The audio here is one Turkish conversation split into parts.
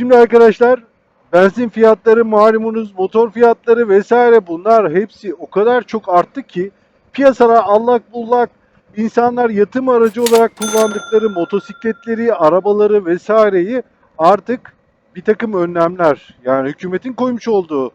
Şimdi arkadaşlar benzin fiyatları malumunuz, motor fiyatları vesaire bunlar hepsi o kadar çok arttı ki piyasalar allak bullak insanlar yatım aracı olarak kullandıkları motosikletleri, arabaları vesaireyi artık bir takım önlemler yani hükümetin koymuş olduğu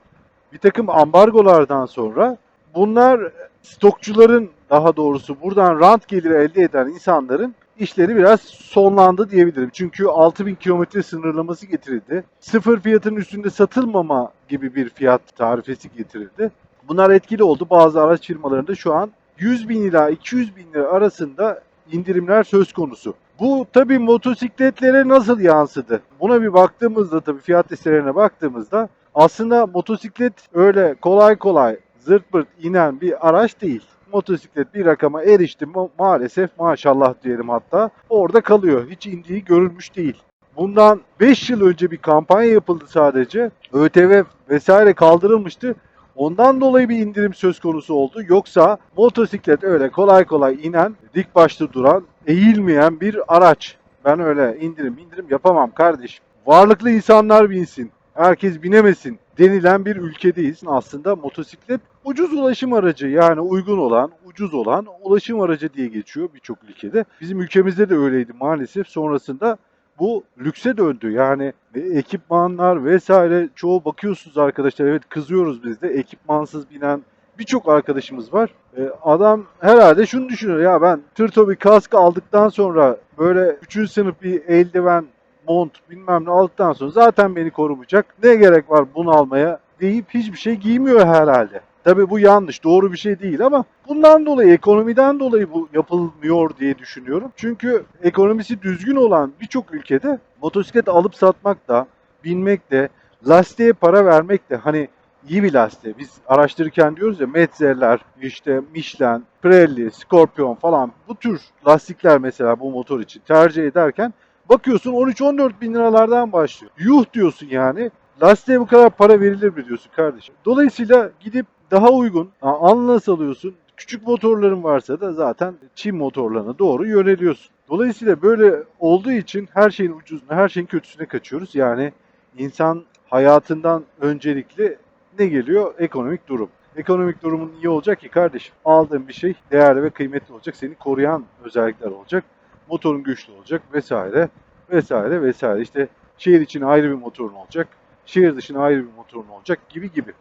bir takım ambargolardan sonra bunlar stokçuların daha doğrusu buradan rant geliri elde eden insanların işleri biraz sonlandı diyebilirim. Çünkü 6000 kilometre sınırlaması getirildi. Sıfır fiyatın üstünde satılmama gibi bir fiyat tarifesi getirildi. Bunlar etkili oldu. Bazı araç firmalarında şu an 100 bin ila 200 bin lira arasında indirimler söz konusu. Bu tabii motosikletlere nasıl yansıdı? Buna bir baktığımızda tabii fiyat listelerine baktığımızda aslında motosiklet öyle kolay kolay zırt pırt inen bir araç değil. Motosiklet bir rakama erişti ma- maalesef maşallah diyelim hatta orada kalıyor. Hiç indiği görülmüş değil. Bundan 5 yıl önce bir kampanya yapıldı sadece. ÖTV vesaire kaldırılmıştı. Ondan dolayı bir indirim söz konusu oldu. Yoksa motosiklet öyle kolay kolay inen, dik başlı duran, eğilmeyen bir araç. Ben öyle indirim indirim yapamam kardeşim. Varlıklı insanlar binsin, herkes binemesin denilen bir ülkedeyiz. Aslında motosiklet ucuz ulaşım aracı yani uygun olan, ucuz olan ulaşım aracı diye geçiyor birçok ülkede. Bizim ülkemizde de öyleydi maalesef. Sonrasında bu lükse döndü. Yani ekipmanlar vesaire çoğu bakıyorsunuz arkadaşlar evet kızıyoruz biz de ekipmansız binen birçok arkadaşımız var. E, adam herhalde şunu düşünüyor ya ben tırto bir kask aldıktan sonra böyle 3. sınıf bir eldiven mont bilmem ne aldıktan sonra zaten beni korumayacak. Ne gerek var bunu almaya deyip hiçbir şey giymiyor herhalde. Tabii bu yanlış, doğru bir şey değil ama bundan dolayı, ekonomiden dolayı bu yapılmıyor diye düşünüyorum. Çünkü ekonomisi düzgün olan birçok ülkede motosiklet alıp satmak da, binmek de, lastiğe para vermek de hani iyi bir lastiğe. Biz araştırırken diyoruz ya Metzeler, işte Michelin, Pirelli, Scorpion falan bu tür lastikler mesela bu motor için tercih ederken bakıyorsun 13-14 bin liralardan başlıyor. Yuh diyorsun yani. Lastiğe bu kadar para verilir mi diyorsun kardeşim. Dolayısıyla gidip daha uygun, anlas alıyorsun. Küçük motorların varsa da zaten Çin motorlarına doğru yöneliyorsun. Dolayısıyla böyle olduğu için her şeyin ucuzuna, her şeyin kötüsüne kaçıyoruz. Yani insan hayatından öncelikli ne geliyor? Ekonomik durum. Ekonomik durumun iyi olacak ki kardeşim. Aldığın bir şey değerli ve kıymetli olacak. Seni koruyan özellikler olacak. Motorun güçlü olacak vesaire vesaire vesaire. İşte şehir için ayrı bir motorun olacak. Şehir dışına ayrı bir motorun olacak gibi gibi.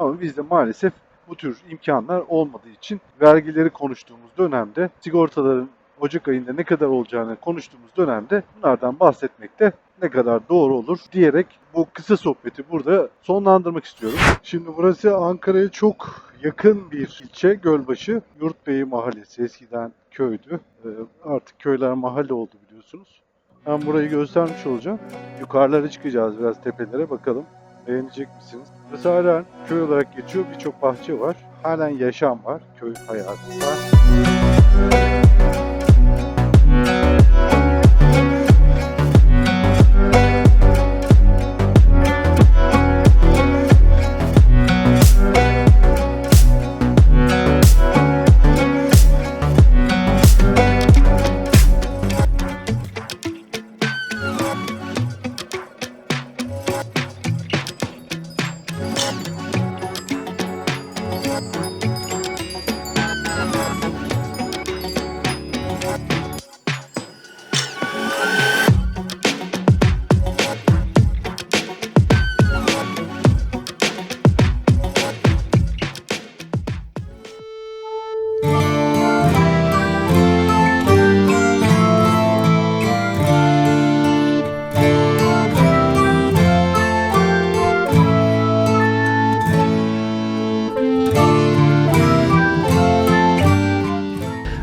Ama bizde maalesef bu tür imkanlar olmadığı için vergileri konuştuğumuz dönemde sigortaların Ocak ayında ne kadar olacağını konuştuğumuz dönemde bunlardan bahsetmek de ne kadar doğru olur diyerek bu kısa sohbeti burada sonlandırmak istiyorum. Şimdi burası Ankara'ya çok yakın bir ilçe Gölbaşı. Yurtbeyi Mahallesi eskiden köydü. Ee, Artık köyler mahalle oldu biliyorsunuz. Ben burayı göstermiş olacağım. Yukarılara çıkacağız biraz tepelere bakalım. Beğenecek misiniz? Burası halen köy olarak geçiyor. Birçok bahçe var. Halen yaşam var. Köy hayatı var.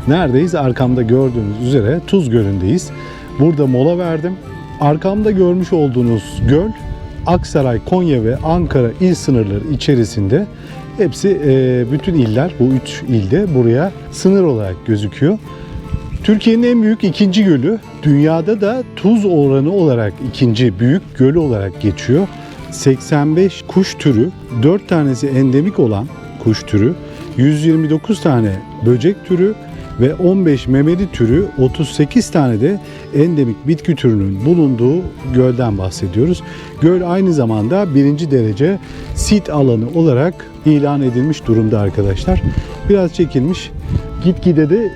Neredeyiz? Arkamda gördüğünüz üzere Tuz Gölü'ndeyiz. Burada mola verdim. Arkamda görmüş olduğunuz göl Aksaray, Konya ve Ankara il sınırları içerisinde hepsi e, bütün iller bu üç ilde buraya sınır olarak gözüküyor. Türkiye'nin en büyük ikinci gölü, dünyada da tuz oranı olarak ikinci büyük göl olarak geçiyor. 85 kuş türü, 4 tanesi endemik olan kuş türü, 129 tane böcek türü, ve 15 memeli türü 38 tane de endemik bitki türünün bulunduğu gölden bahsediyoruz. Göl aynı zamanda birinci derece sit alanı olarak ilan edilmiş durumda arkadaşlar. Biraz çekilmiş. Gitgide de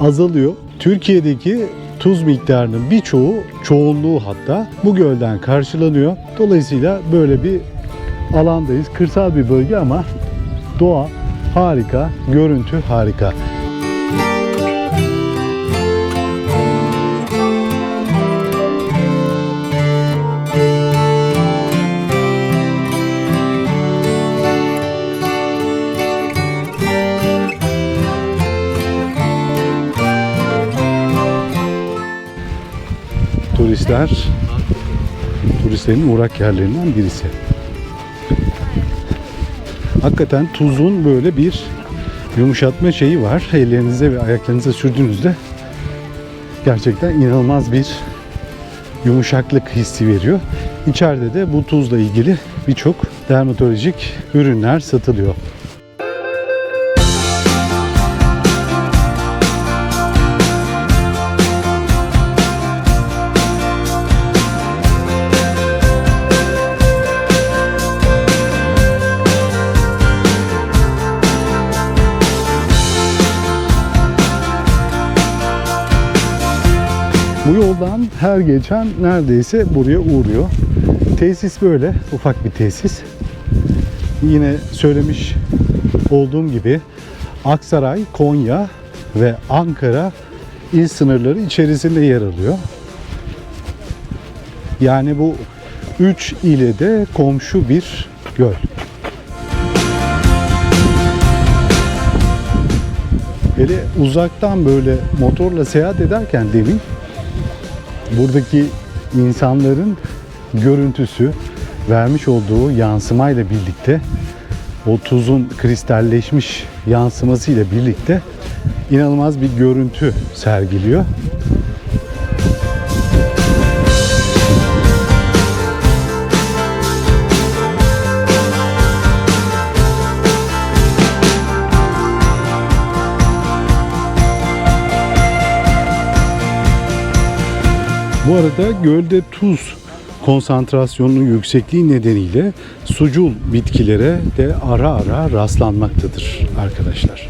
azalıyor. Türkiye'deki tuz miktarının birçoğu, çoğunluğu hatta bu gölden karşılanıyor. Dolayısıyla böyle bir alandayız. Kırsal bir bölge ama doğa harika, görüntü harika. Turistler turistlerin uğrak yerlerinden birisi. Hakikaten tuzun böyle bir yumuşatma şeyi var. Ellerinize ve ayaklarınıza sürdüğünüzde gerçekten inanılmaz bir yumuşaklık hissi veriyor. İçeride de bu tuzla ilgili birçok dermatolojik ürünler satılıyor. Bu yoldan her geçen neredeyse buraya uğruyor. Tesis böyle, ufak bir tesis. Yine söylemiş olduğum gibi Aksaray, Konya ve Ankara il sınırları içerisinde yer alıyor. Yani bu üç ile de komşu bir göl. Hele uzaktan böyle motorla seyahat ederken demin buradaki insanların görüntüsü vermiş olduğu yansımayla birlikte o tuzun kristalleşmiş yansımasıyla birlikte inanılmaz bir görüntü sergiliyor. Bu arada gölde tuz konsantrasyonunun yüksekliği nedeniyle sucul bitkilere de ara ara rastlanmaktadır arkadaşlar.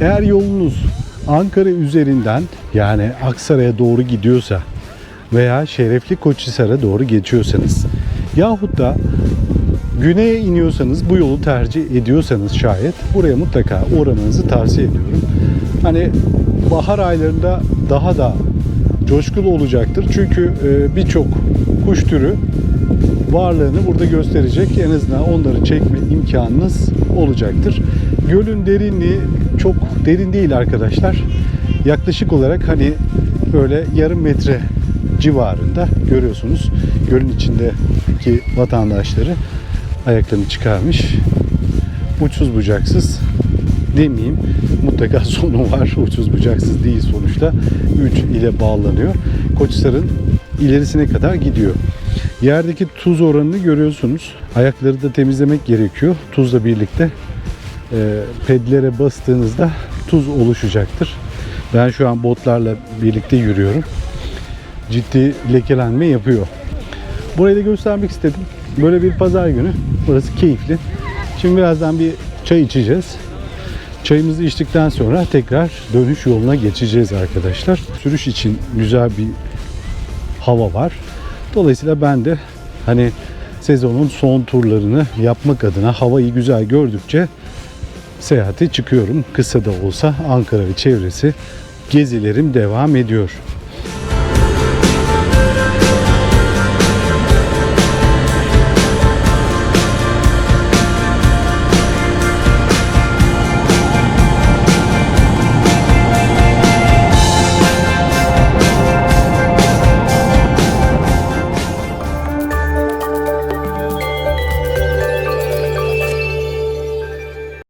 Eğer yolunuz Ankara üzerinden yani Aksaray'a doğru gidiyorsa veya Şerefli Koçhisar'a doğru geçiyorsanız yahut da güneye iniyorsanız bu yolu tercih ediyorsanız şayet buraya mutlaka uğramanızı tavsiye ediyorum. Hani bahar aylarında daha da coşkulu olacaktır. Çünkü e, birçok kuş türü varlığını burada gösterecek. En azından onları çekme imkanınız olacaktır. Gölün derinliği çok derin değil arkadaşlar. Yaklaşık olarak hani böyle yarım metre civarında görüyorsunuz. Gölün içindeki vatandaşları ayaklarını çıkarmış. Uçsuz bucaksız demeyeyim. Mutlaka sonu var. Uçsuz bucaksız değil sonuçta. 3 ile bağlanıyor. Koçhisar'ın ilerisine kadar gidiyor. Yerdeki tuz oranını görüyorsunuz. Ayakları da temizlemek gerekiyor. Tuzla birlikte e, pedlere bastığınızda tuz oluşacaktır. Ben şu an botlarla birlikte yürüyorum. Ciddi lekelenme yapıyor. Burayı da göstermek istedim. Böyle bir pazar günü. Burası keyifli. Şimdi birazdan bir çay içeceğiz. Çayımızı içtikten sonra tekrar dönüş yoluna geçeceğiz arkadaşlar. Sürüş için güzel bir hava var. Dolayısıyla ben de hani sezonun son turlarını yapmak adına havayı güzel gördükçe seyahate çıkıyorum. Kısa da olsa Ankara ve çevresi gezilerim devam ediyor.